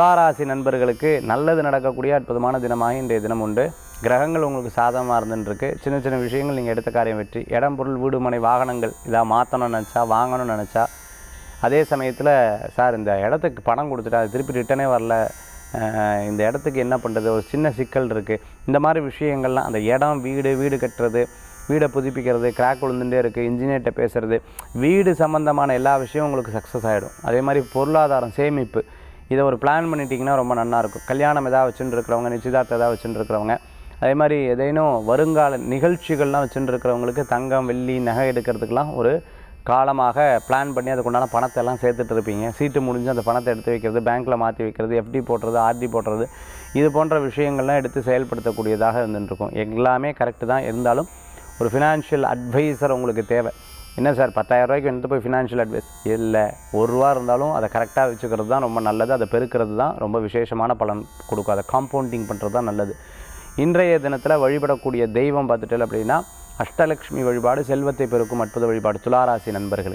துளாராசி நண்பர்களுக்கு நல்லது நடக்கக்கூடிய அற்புதமான தினமாக இன்றைய தினம் உண்டு. கிரகங்கள் உங்களுக்கு சாதகமாக இருந்துருக்கு சின்ன சின்ன விஷயங்கள் நீங்கள் எடுத்த காரியம் வெற்றி. இடம் பொருள் வீடு மனை வாகனங்கள் இதாக மாற்றணும்னு நினச்சா வாங்கணும்னு நினச்சா அதே சமயத்தில் சார் இந்த இடத்துக்கு பணம் கொடுத்துட்டா அது திருப்பி ரிட்டனே வரல. இந்த இடத்துக்கு என்ன பண்ணுறது ஒரு சின்ன சிக்கல் இருக்குது இந்த மாதிரி விஷயங்கள்லாம் அந்த இடம் வீடு வீடு கட்டுறது வீடை புதுப்பிக்கிறது கிராக் விழுந்துட்டே இருக்குது இன்ஜினியர்கிட்ட பேசுகிறது வீடு சம்மந்தமான எல்லா விஷயமும் உங்களுக்கு சக்ஸஸ் ஆகிடும் அதே மாதிரி பொருளாதாரம் சேமிப்பு இதை ஒரு பிளான் பண்ணிட்டீங்கன்னா ரொம்ப நல்லா இருக்கும். கல்யாணம் எதாவது வச்சுட்டு இருக்கிறவங்க நிச்சயதார்த்தம் எதாவது வச்சுட்டு இருக்கிறவங்க அதே மாதிரி ஏதேனும் வருங்கால நிகழ்ச்சிகள்லாம் வச்சுட்டு இருக்கிறவங்களுக்கு தங்கம் வெள்ளி நகை எடுக்கிறதுக்கெலாம் ஒரு காலமாக பிளான் பண்ணி அதுக்குண்டான பணத்தை எல்லாம் சேர்த்துட்டு இருப்பீங்க. சீட்டு முடிஞ்சு அந்த பணத்தை எடுத்து வைக்கிறது பேங்க்கில் மாற்றி வைக்கிறது எஃப்டி போடுறது ஆர்டி போடுறது இது போன்ற விஷயங்கள்லாம் எடுத்து செயல்படுத்தக்கூடியதாக இருந்துருக்கும் எல்லாமே கரெக்டு தான். இருந்தாலும் ஒரு ஃபினான்ஷியல் அட்வைசர் உங்களுக்கு தேவை. என்ன சார் பத்தாயிரம் ரூபாய்க்கு போய் ஃபினான்ஷியல் அட்வைஸ் இல்லை. ஒரு ரூபா இருந்தாலும் அதை கரெக்டாக வச்சுக்கிறது தான் ரொம்ப நல்லது. அதை பெருக்கிறது தான் ரொம்ப விசேஷமான பலன் கொடுக்கும். அதை காம்பவுண்டிங் பண்ணுறது தான் நல்லது. இன்றைய தினத்தில் வழிபடக்கூடிய தெய்வம் பார்த்துட்டு அப்படின்னா அஷ்டலக்ஷ்மி வழிபாடு செல்வத்தை பெருக்கும் அற்புத வழிபாடு துளாராசி நண்பர்கள்